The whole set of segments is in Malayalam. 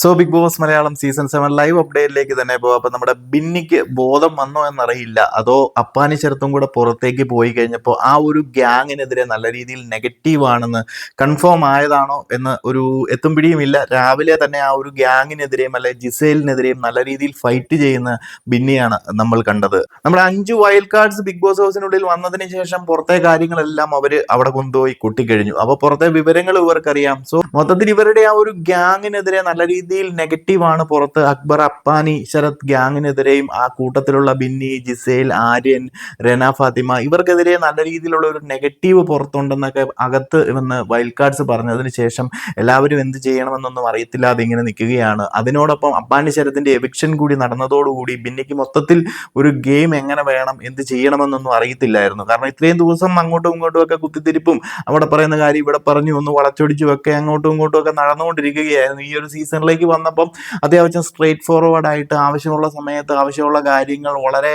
So Bigg Boss Malayalam season seven live അപ്ഡേറ്റിലേക്ക് തന്നെ പോകാം. അപ്പൊ നമ്മുടെ ബിന്നിക്ക് ബോധം വന്നോ എന്നറിയില്ല. അതോ അപ്പാനി ചെറുത്തും കൂടെ പുറത്തേക്ക് പോയി കഴിഞ്ഞപ്പോൾ ആ ഒരു ഗ്യാങ്ങിനെതിരെ നല്ല രീതിയിൽ നെഗറ്റീവ് ആണെന്ന് കൺഫേം ആയതാണോ എന്ന് ഒരു എത്തും പിടിയുമില്ല. രാവിലെ തന്നെ ആ ഒരു ഗ്യാങ്ങിനെതിരെയും അല്ലെ ജിസേലിനെതിരെയും നല്ല രീതിയിൽ ഫൈറ്റ് ചെയ്യുന്ന ബിന്നിയാണ് നമ്മൾ കണ്ടത്. നമ്മുടെ അഞ്ച് വൈൽഡ് കാർഡ്സ് ബിഗ് ബോസ് ഹൗസിനുള്ളിൽ വന്നതിന് ശേഷം പുറത്തെ കാര്യങ്ങളെല്ലാം അവർ അവിടെ കൊണ്ടുപോയി കൊട്ടിക്കഴിഞ്ഞു. അപ്പൊ പുറത്തെ വിവരങ്ങൾ ഇവർക്കറിയാം. സോ മൊത്തത്തിൽ ഇവരുടെ ആ ഒരു ഗ്യാങ്ങിനെതിരെ നല്ല രീതിയിൽ നെഗറ്റീവ് ആണ് പുറത്ത്. അക്ബർ അപ്പാനി ശരത് ഗ്യാങ്ങിനെതിരെയും ആ കൂട്ടത്തിലുള്ള ബിന്നി ജിസേൽ ആര്യൻ റെന ഫാത്തിമ ഇവർക്കെതിരെ നല്ല രീതിയിലുള്ള ഒരു നെഗറ്റീവ് പുറത്തുണ്ടെന്നൊക്കെ അകത്ത് വന്ന് വൈൽഡ് കാർഡ്സ് പറഞ്ഞതിന് ശേഷം എല്ലാവരും എന്ത് ചെയ്യണമെന്നൊന്നും അറിയത്തില്ലാതെ ഇങ്ങനെ നിൽക്കുകയാണ്. അതിനോടൊപ്പം അപ്പാനി ശരത്തിന്റെ എവിക്ഷൻ കൂടി നടന്നതോടുകൂടി ബിന്നിക്ക് മൊത്തത്തിൽ ഒരു ഗെയിം എങ്ങനെ വേണം എന്ത് ചെയ്യണമെന്നൊന്നും അറിയത്തില്ലായിരുന്നു. കാരണം ഇത്രയും ദിവസം അങ്ങോട്ടും ഇങ്ങോട്ടും ഒക്കെ കുത്തിത്തിരിപ്പും അവിടെ പറയുന്ന കാര്യം ഇവിടെ പറഞ്ഞു ഒന്ന് വളച്ചൊടിച്ചും ഒക്കെ അങ്ങോട്ടും ഇങ്ങോട്ടും ഒക്കെ നടന്നുകൊണ്ടിരിക്കുകയായിരുന്നു. ഈ ഒരു സീസണിലേക്ക് വന്നപ്പം അത്യാവശ്യം സ്ട്രേറ്റ് ഫോർവേഡ് ആയിട്ട് ആവശ്യമുള്ള സമയത്ത് ആവശ്യമുള്ള കാര്യങ്ങൾ വളരെ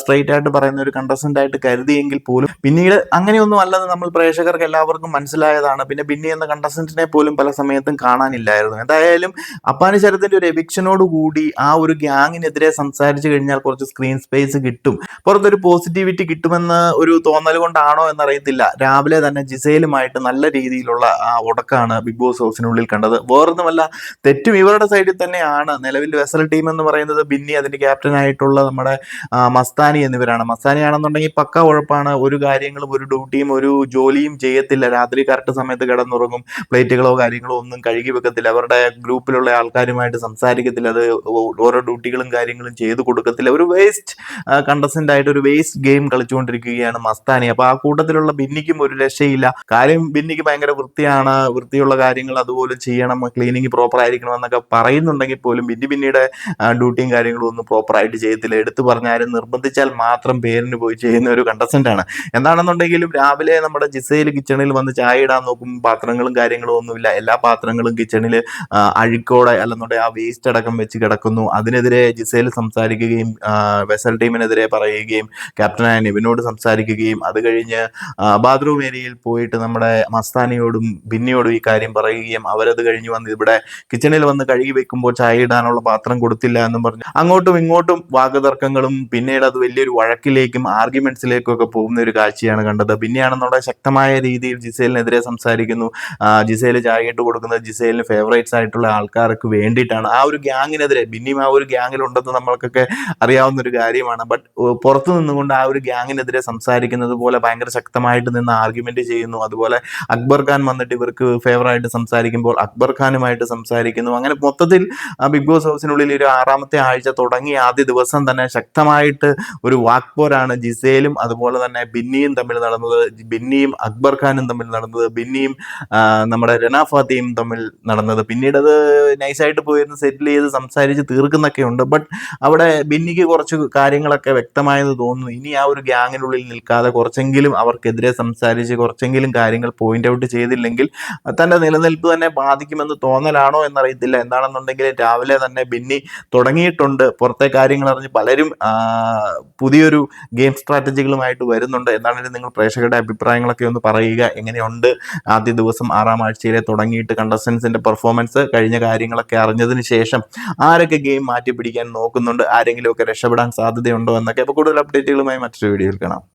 സ്ട്രേറ്റ് ആയിട്ട് പറയുന്ന ഒരു കണ്ടസ്റ്റന്റ് ആയിട്ട് കരുതിയെങ്കിൽ പോലും പിന്നീട് അങ്ങനെയൊന്നും അല്ലെന്ന് നമ്മൾ പ്രേക്ഷകർക്ക് എല്ലാവർക്കും മനസ്സിലായതാണ്. പിന്നെ ബിന്നി എന്ന കണ്ടസ്റ്റന്റിനെ പോലും പല സമയത്തും കാണാനില്ലായിരുന്നു. എന്തായാലും അപ്പാനി ശരത്തിന്റെ ഒരു എവിക്ഷനോട് കൂടി ആ ഒരു ഗ്യാങ്ങിനെതിരെ സംസാരിച്ചു കഴിഞ്ഞാൽ കുറച്ച് സ്ക്രീൻ സ്പേസ് കിട്ടും. പുറത്തൊരു പോസിറ്റിവിറ്റി കിട്ടുമെന്ന് ഒരു തോന്നൽ കൊണ്ടാണോ എന്നറിയത്തില്ല. രാവിലെ തന്നെ ജിസയിലുമായിട്ട് നല്ല രീതിയിലുള്ള ആ ഉടക്കാണ് ബിഗ് ബോസ് ഹൗസിനുള്ളിൽ കണ്ടത്. വേറൊന്നുമല്ല തെറ്റും ഇവരുടെ സൈഡിൽ തന്നെയാണ്. നിലവിൽ വെസൽ ടീം എന്ന് പറയുന്നത് ബിന്നി അതിന്റെ ക്യാപ്റ്റനായിട്ടുള്ള നമ്മുടെ മസ്താനി എന്നിവരാണ്. മസ്താനി ആണെന്നുണ്ടെങ്കിൽ പക്ക ഉഴപ്പാണ്. ഒരു കാര്യങ്ങളും ഒരു ഡ്യൂട്ടിയും ഒരു ജോലിയും ചെയ്യത്തില്ല. രാത്രി കറക്റ്റ് സമയത്ത് കിടന്നുറങ്ങും. പ്ലേറ്റുകളോ കാര്യങ്ങളോ ഒന്നും കഴുകി വെക്കത്തില്ല. അവരുടെ ഗ്രൂപ്പിലുള്ള ആൾക്കാരുമായിട്ട് സംസാരിക്കത്തില്ല. അത് ഓരോ ഡ്യൂട്ടികളും കാര്യങ്ങളും ചെയ്തു കൊടുക്കത്തില്ല. ഒരു വേസ്റ്റ് കണ്ടസ്റ്റന്റ് ആയിട്ട് ഒരു വേസ്റ്റ് ഗെയിം കളിച്ചുകൊണ്ടിരിക്കുകയാണ് മസ്താനി. അപ്പൊ ആ കൂട്ടത്തിലുള്ള ബിന്നിക്കും ഒരു രക്ഷയില്ല. കാര്യം ബിന്നിക്ക് ഭയങ്കര വൃത്തിയാണ്. വൃത്തിയുള്ള കാര്യങ്ങൾ അതുപോലെ ചെയ്യണം. ക്ലീനിങ് പ്രോപ്പർ ആയിരിക്കണം എന്നൊക്കെ പറയുന്നുണ്ടെങ്കിൽ പോലും ബിന്നി ബിന്നിയുടെ ഡ്യൂട്ടിയും കാര്യങ്ങളും ഒന്നും പ്രോപ്പറായിട്ട് ചെയ്യത്തില്ല. എടുത്തു പറഞ്ഞാലും നിർബന്ധിച്ചാൽ മാത്രം പേരിന് പോയി ചെയ്യുന്ന ഒരു കണ്ടസ്റ്റന്റ് ആണ്. എന്താണെന്നുണ്ടെങ്കിലും രാവിലെ നമ്മുടെ ജിസയിൽ കിച്ചണിൽ വന്ന് ചായ ഇടാൻ നോക്കും പാത്രങ്ങളും കാര്യങ്ങളും ഒന്നുമില്ല. എല്ലാ പാത്രങ്ങളും കിച്ചണിൽ അഴുക്കോടെ അല്ലെന്നുണ്ടെങ്കിൽ ആ വേസ്റ്റ് അടക്കം വെച്ച് കിടക്കുന്നു. അതിനെതിരെ ജിസയിൽ സംസാരിക്കുകയും വെസൽ ടീമിനെതിരെ പറയുകയും ക്യാപ്റ്റനായ നിവിനോട് സംസാരിക്കുകയും അത് കഴിഞ്ഞ് ബാത്റൂം ഏരിയയിൽ പോയിട്ട് നമ്മുടെ മസ്താനിയോടും ബിന്നിയോടും ഈ കാര്യം പറയുകയും അവരത് കഴിഞ്ഞ് വന്ന് ഇവിടെ കിച്ചണിൽ വന്ന് കഴുകി വെക്കുമ്പോൾ ചായ ഇടാനുള്ള പാത്രം കൊടുത്തില്ല എന്നും പറഞ്ഞു അങ്ങോട്ടും ഇങ്ങോട്ടും വാക്കുതർക്കങ്ങളും പിന്നീട് അത് വലിയൊരു വഴക്കിലേക്കും ആർഗ്യുമെന്റ്സിലേക്കും ഒക്കെ പോകുന്ന ഒരു കാഴ്ചയാണ് കണ്ടത്. പിന്നെയാണെന്നുള്ള ശക്തമായ രീതിയിൽ ജിസേലിനെതിരെ സംസാരിക്കുന്നു. ജിസേൽ ചായ ഇട്ട് കൊടുക്കുന്നത് ജിസേലിന് ഫേവറേറ്റ്സ് ആയിട്ടുള്ള ആൾക്കാർക്ക് വേണ്ടിയിട്ടാണ്. ആ ഒരു ഗ്യാങ്ങിനെതിരെ പിന്നെയും ആ ഒരു ഗ്യാങ്ങിലുണ്ടെന്ന് നമ്മൾക്കൊക്കെ അറിയാവുന്ന ഒരു കാര്യമാണ് ബട്ട് പുറത്തു നിന്നുകൊണ്ട് ആ ഒരു ഗ്യാങ്ങിനെതിരെ സംസാരിക്കുന്നത് പോലെ ഭയങ്കര ശക്തമായിട്ട് നിന്ന് ആർഗ്യുമെന്റ് ചെയ്യുന്നു. അതുപോലെ അക്ബർ ഖാൻ വന്നിട്ട് ഇവർക്ക് ഫേവറായിട്ട് സംസാരിക്കുമ്പോൾ അക്ബർ ഖാനുമായിട്ട് സംസാരിക്കുന്നു. അങ്ങനെ മൊത്തത്തിൽ ബിഗ് ബോസ് ഹൗസിനുള്ളിൽ ഒരു ആറാമത്തെ ആഴ്ച തുടങ്ങി. ആദ്യ ദിവസം തന്നെ ശക്തമായിട്ട് ഒരു വാക്പോരാണ് ജിസേലും അതുപോലെ തന്നെ ബിന്നിയും തമ്മിൽ നടന്നത് ബിന്നിയും അക്ബർ ഖാനും തമ്മിൽ നടന്നത് ബിന്നിയും നമ്മുടെ രണ ഫാത്തിയും തമ്മിൽ നടന്നത്. പിന്നീട് അത് നൈസായിട്ട് പോയിരുന്ന് സെറ്റിൽ ചെയ്ത് സംസാരിച്ച് തീർക്കുന്നൊക്കെ ഉണ്ട്. ബട്ട് അവിടെ ബിന്നിക്ക് കുറച്ച് കാര്യങ്ങളൊക്കെ വ്യക്തമായെന്ന് തോന്നുന്നു. ഇനി ആ ഒരു ഗ്യാങ്ങിനുള്ളിൽ നിൽക്കാതെ കുറച്ചെങ്കിലും അവർക്കെതിരെ സംസാരിച്ച് കുറച്ചെങ്കിലും കാര്യങ്ങൾ പോയിന്റ് ഔട്ട് ചെയ്തില്ലെങ്കിൽ തന്റെ നിലനിൽപ്പ് തന്നെ ബാധിക്കുമെന്ന് തോന്നലാണോ എന്നറിയത്തില്ല. എന്താണെന്നുണ്ടെങ്കിൽ രാവിലെ തന്നെ ബിന്നി തുടങ്ങിയിട്ടുണ്ട്. പുറത്തെ കാര്യങ്ങൾ അറിഞ്ഞ് പലരും പുതിയൊരു ഗെയിം സ്ട്രാറ്റജികളുമായിട്ട് വരുന്നുണ്ട്. എന്താണെങ്കിലും നിങ്ങൾ പ്രേക്ഷകരുടെ അഭിപ്രായങ്ങളൊക്കെ ഒന്ന് പറയുക. എങ്ങനെയുണ്ട് ആദ്യ ദിവസം ആറാം ആഴ്ചയിലെ തുടങ്ങിയിട്ട് കണ്ടസ്റ്റൻസിന്റെ പെർഫോമൻസ് കഴിഞ്ഞ കാര്യങ്ങളൊക്കെ അറിഞ്ഞതിന് ശേഷം ആരൊക്കെ ഗെയിം മാറ്റി പിടിക്കാൻ നോക്കുന്നുണ്ട്? ആരെങ്കിലുമൊക്കെ രക്ഷപ്പെടാൻ സാധ്യതയുണ്ടോ എന്നൊക്കെ. അപ്പോൾ കൂടുതൽ അപ്ഡേറ്റുകളുമായി മറ്റൊരു വീഡിയോയിൽ കാണാം.